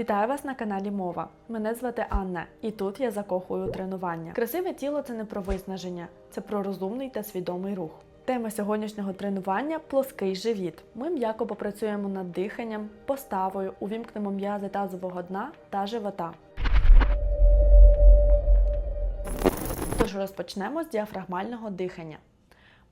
Вітаю вас на каналі Мова. Мене звати Анна, і тут я закохую тренування. Красиве тіло це не про виснаження, це про розумний та свідомий рух. Тема сьогоднішнього тренування плоский живіт. Ми м'яко попрацюємо над диханням, поставою, увімкнемо м'язи тазового дна та живота. Тож розпочнемо з діафрагмального дихання.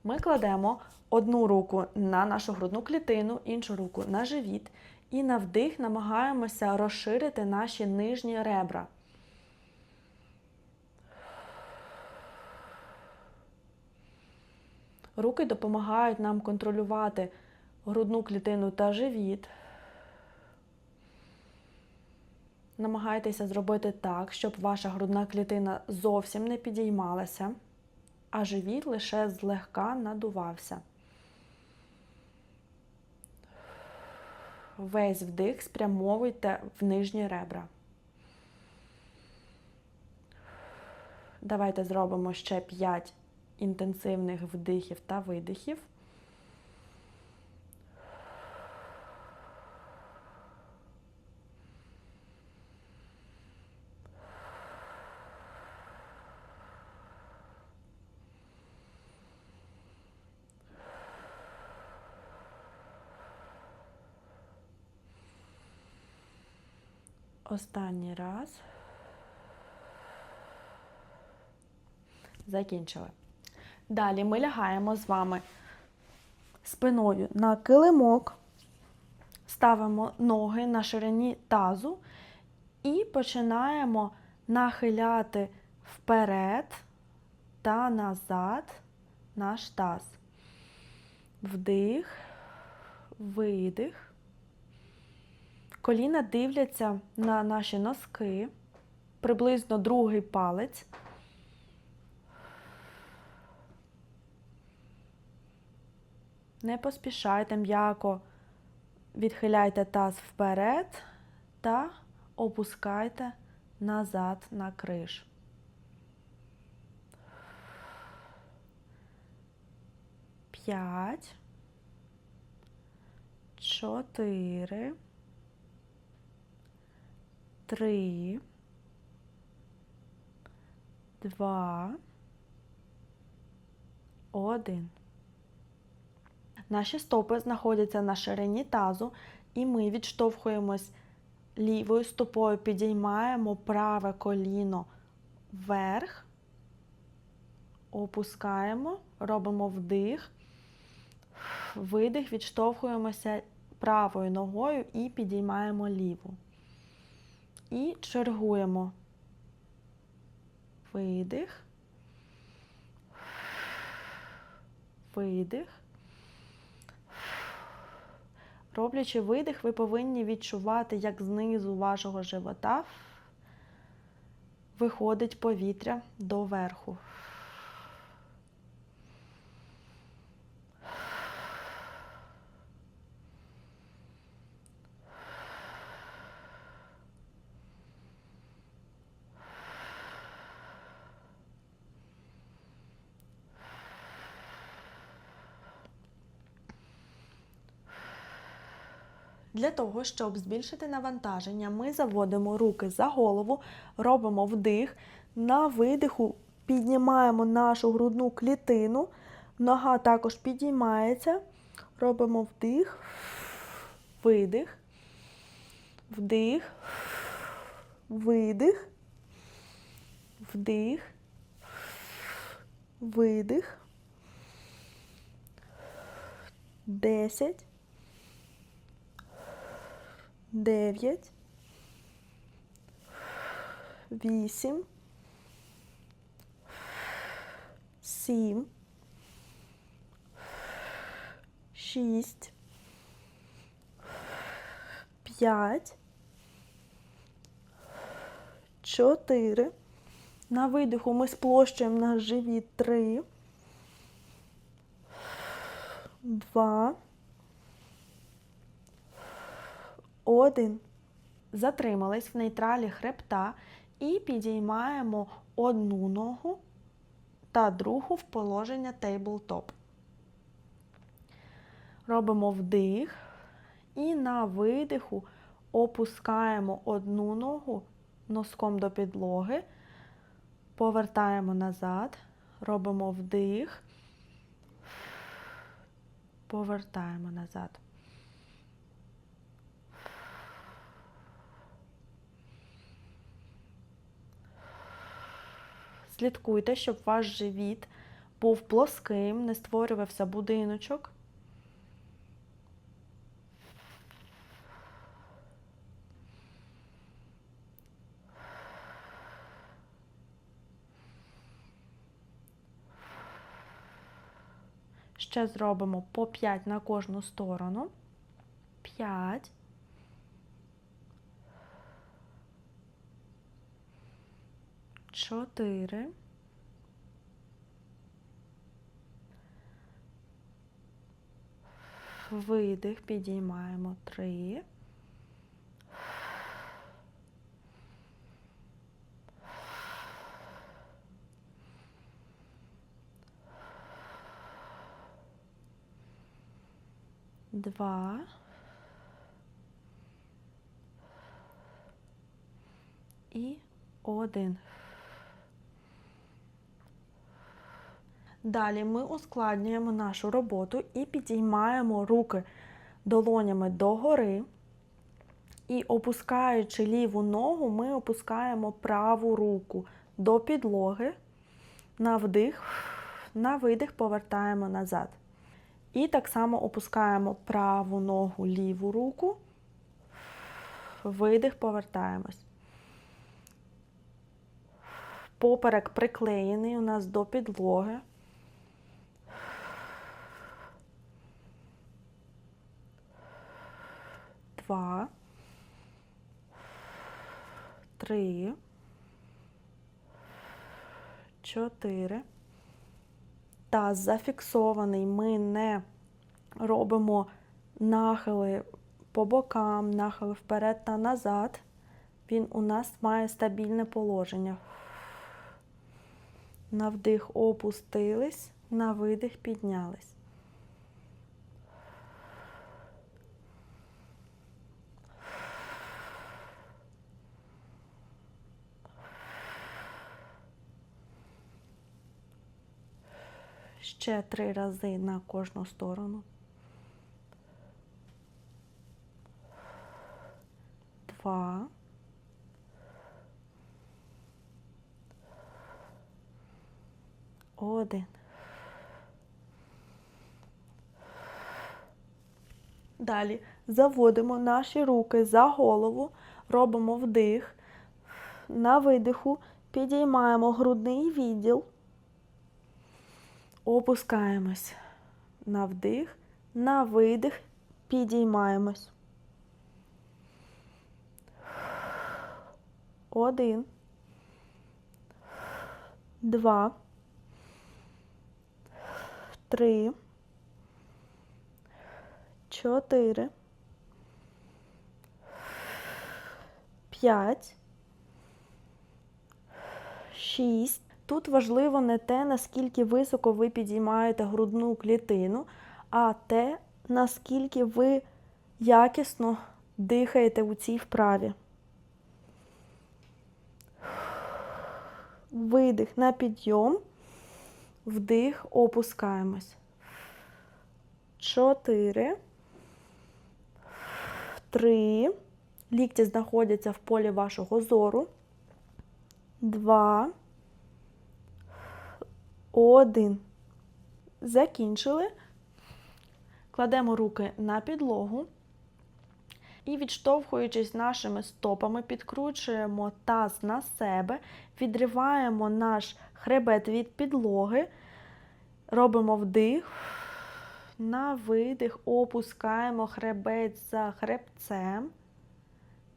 Ми кладемо одну руку на нашу грудну клітину, іншу руку на живіт, і на вдих намагаємося розширити наші нижні ребра. Руки допомагають нам контролювати грудну клітину та живіт. Намагайтеся зробити так, щоб ваша грудна клітина зовсім не підіймалася, а живіт лише злегка надувався. Весь вдих спрямовуйте в нижні ребра. Давайте зробимо ще 5 інтенсивних вдихів та видихів. Останній раз. Закінчили. Далі ми лягаємо з вами спиною на килимок, ставимо ноги на ширині тазу і починаємо нахиляти вперед та назад наш таз. Вдих, видих. Коліна дивляться на наші носки, приблизно другий палець. Не поспішайте м'яко відхиляйте таз вперед та опускайте назад на криш. П'ять. Чотири. Три. Два. Один. Наші стопи знаходяться на ширині тазу, і ми відштовхуємось лівою стопою, підіймаємо праве коліно вверх, опускаємо, робимо вдих, видих, відштовхуємося правою ногою і підіймаємо ліву. І чергуємо. Видих. Видих. Роблячи видих, ви повинні відчувати, як знизу вашого живота виходить повітря до верху. Для того, щоб збільшити навантаження, ми заводимо руки за голову, робимо вдих. На видиху піднімаємо нашу грудну клітину. Нога також підіймається. Робимо вдих, видих, вдих, видих, вдих, видих. Десять дев'ять, вісім, сім, шість, п'ять, чотири. На видиху ми сплощуємо наш живіт три, два. Один. Затримались в нейтралі хребта і підіймаємо одну ногу та другу в положення тейблтоп. Робимо вдих і на видиху опускаємо одну ногу носком до підлоги, повертаємо назад, робимо вдих, повертаємо назад. Слідкуйте, щоб ваш живіт був плоским, не створювався будиночок. Ще зробимо по 5 на кожну сторону. 5. Чотири. Видих, підіймаємо три. Два. І один. Далі ми ускладнюємо нашу роботу і підіймаємо руки долонями догори. І опускаючи ліву ногу, ми опускаємо праву руку до підлоги. На вдих, на видих повертаємо назад. І так само опускаємо праву ногу, ліву руку. Видих, повертаємось. Поперек приклеєний у нас до підлоги. Два. Три. Чотири. Таз зафіксований. Ми не робимо нахили по бокам, нахили вперед та назад. Він у нас має стабільне положення. На вдих опустились, на видих піднялись. Ще три рази на кожну сторону. Два. Один. Далі заводимо наші руки за голову, робимо вдих. На видиху підіймаємо грудний відділ. Опускаємось на вдих, на видих, підіймаємось. Один. Два. Три. Чотири. П'ять. Шість. Тут важливо не те, наскільки високо ви підіймаєте грудну клітину, а те, наскільки ви якісно дихаєте у цій вправі. Видих на підйом, вдих, опускаємось. Чотири. Три. Лікті знаходяться в полі вашого зору. Два. Один. Закінчили. Кладемо руки на підлогу. І, відштовхуючись нашими стопами, підкручуємо таз на себе, відриваємо наш хребет від підлоги, робимо вдих, на видих, опускаємо хребет за хребцем,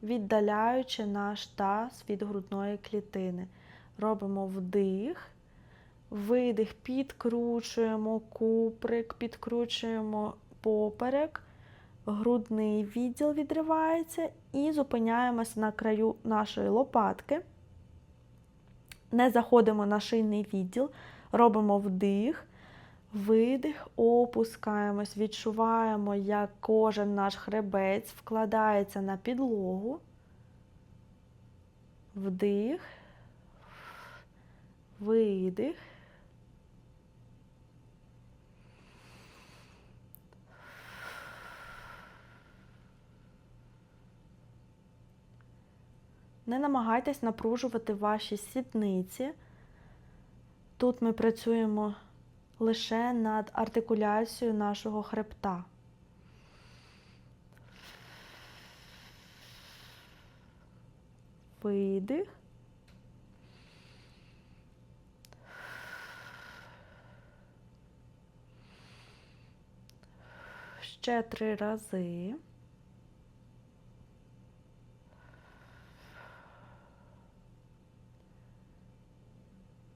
віддаляючи наш таз від грудної клітини. Робимо вдих. Видих, підкручуємо куприк, підкручуємо поперек, грудний відділ відривається і зупиняємося на краю нашої лопатки. Не заходимо на шийний відділ, робимо вдих, Видих, опускаємось, відчуваємо, як кожен наш хребець вкладається на підлогу. Вдих, видих. Не намагайтесь напружувати ваші сідниці. Тут ми працюємо лише над артикуляцією нашого хребта. Видих. Ще три рази.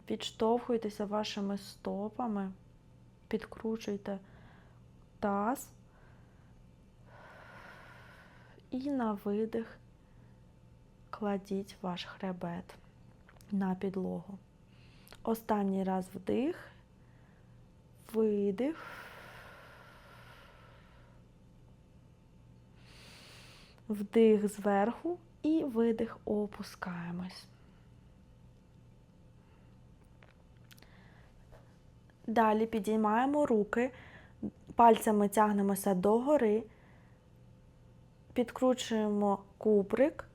Підштовхуйтеся вашими стопами, підкручуйте таз і на видих кладіть ваш хребет на підлогу. Останній раз вдих, видих. Вдих зверху і видих опускаємось. Далі підіймаємо руки, пальцями тягнемося догори, підкручуємо куприк,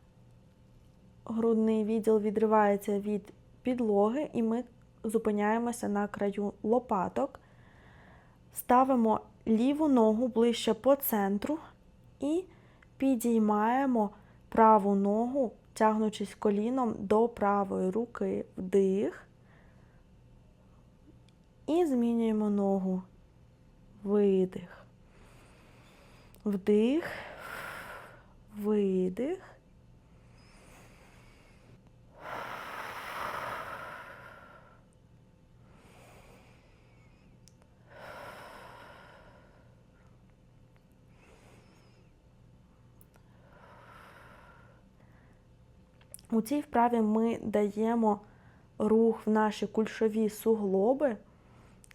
грудний відділ відривається від підлоги, і ми зупиняємося на краю лопаток, ставимо ліву ногу ближче по центру і підіймаємо праву ногу, тягнучись коліном до правої руки, вдих. І змінюємо ногу. Видих. Вдих. Видих. У цій вправі ми даємо рух в наші кульшові суглоби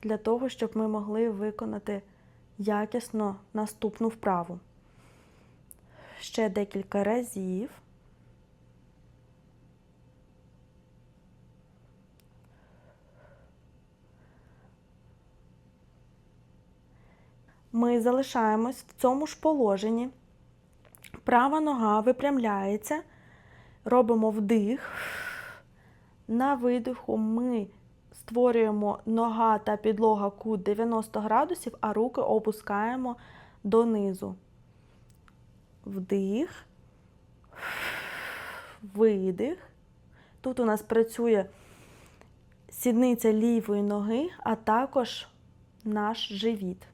для того, щоб ми могли виконати якісно наступну вправу. Ще декілька разів. Ми залишаємось в цьому ж положенні. Права нога випрямляється, робимо вдих. На видиху ми створюємо нога та підлога кут 90 градусів, а руки опускаємо донизу. Вдих, видих. Тут у нас працює сідниця лівої ноги, а також наш живіт.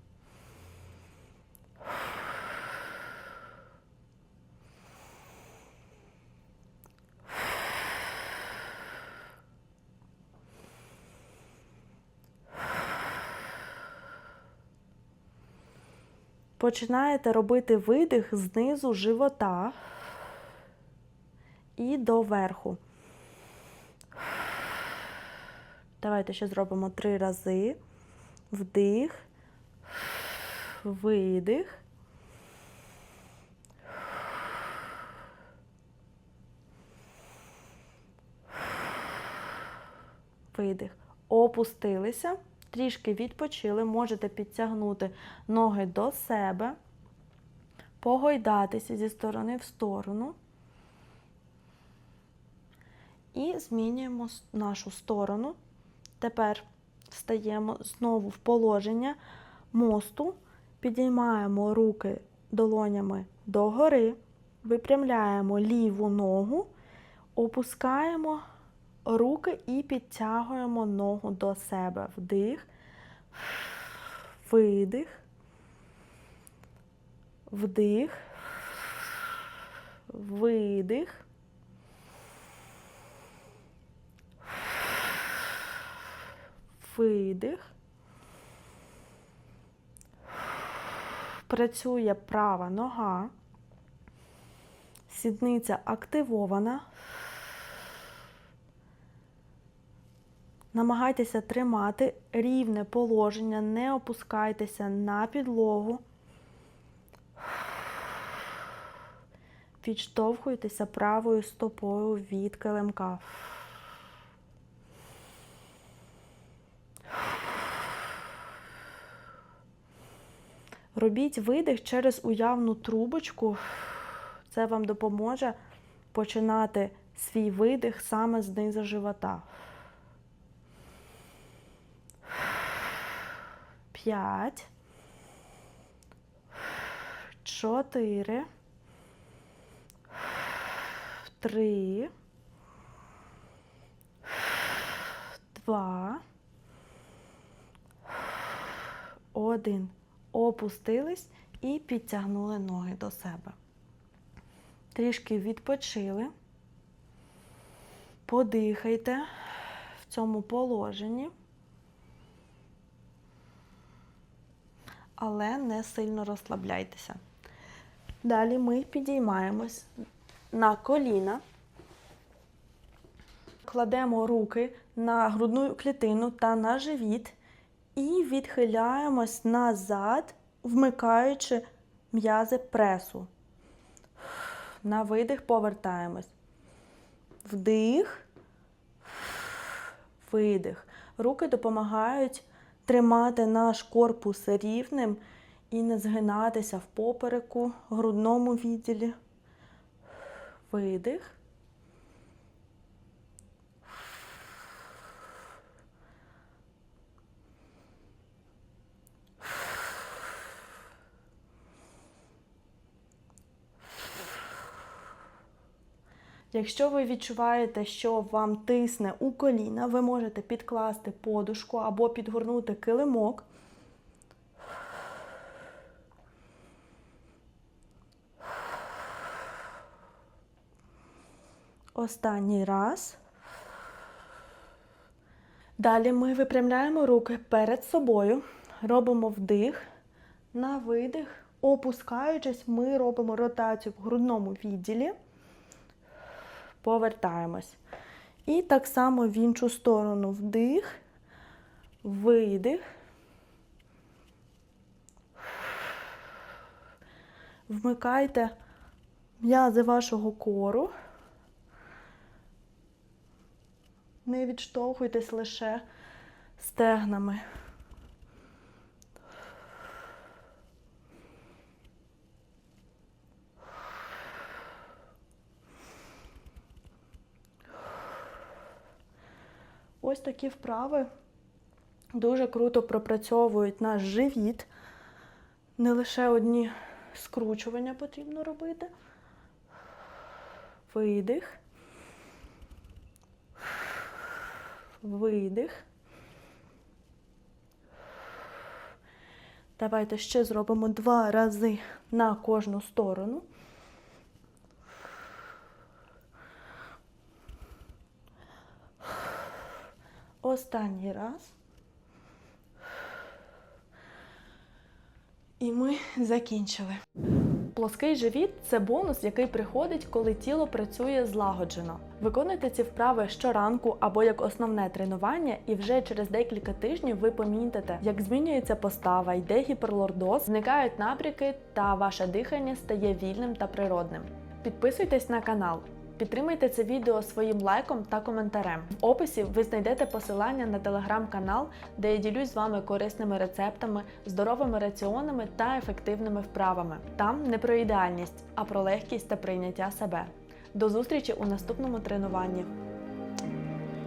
Починаєте робити видих знизу живота і до верху. Давайте ще зробимо три рази. Вдих, видих. Видих. Опустилися трішки відпочили, можете підтягнути ноги до себе, погойдатися зі сторони в сторону. І змінюємо нашу сторону. Тепер встаємо знову в положення мосту, підіймаємо руки долонями догори, випрямляємо ліву ногу, опускаємо руки і підтягуємо ногу до себе. Вдих, видих, вдих, видих. Видих. Працює права нога. Сідниця активована. Намагайтеся тримати рівне положення, не опускайтеся на підлогу. Відштовхуйтеся правою стопою від килимка. Робіть видих через уявну трубочку. Це вам допоможе починати свій видих саме з низу живота. П'ять. Чотири. Три. Два. Один. Опустились і підтягнули ноги до себе. Трішки відпочили. Подихайте в цьому положенні, але не сильно розслабляйтеся. Далі ми підіймаємось на коліна, кладемо руки на грудну клітину та на живіт і відхиляємось назад, вмикаючи м'язи пресу. На видих повертаємось. Вдих, видих. Руки допомагають тримати наш корпус рівним і не згинатися в попереку, грудному відділі. Видих. Якщо ви відчуваєте, що вам тисне у коліна, ви можете підкласти подушку або підгорнути килимок. Останній раз. Далі ми випрямляємо руки перед собою, робимо вдих, на видих, опускаючись, ми робимо ротацію в грудному відділі повертаємось. І так само в іншу сторону вдих, видих. Вмикайте м'язи вашого кору. Не відштовхуйтесь лише стегнами. Ось такі вправи дуже круто пропрацьовують наш живіт. Не лише одні скручування потрібно робити. Видих. Видих. Давайте ще зробимо два рази на кожну сторону. Останній раз. І ми закінчили. Плоский живіт це бонус, який приходить, коли тіло працює злагоджено. Виконуйте ці вправи щоранку або як основне тренування, і вже через декілька тижнів ви помітите, як змінюється постава, йде гіперлордоз, зникають набряки та ваше дихання стає вільним та природним. Підписуйтесь на канал. Підтримайте це відео своїм лайком та коментарем. В описі ви знайдете посилання на телеграм-канал, де я ділюсь з вами корисними рецептами, здоровими раціонами та ефективними вправами. Там не про ідеальність, а про легкість та прийняття себе. До зустрічі у наступному тренуванні.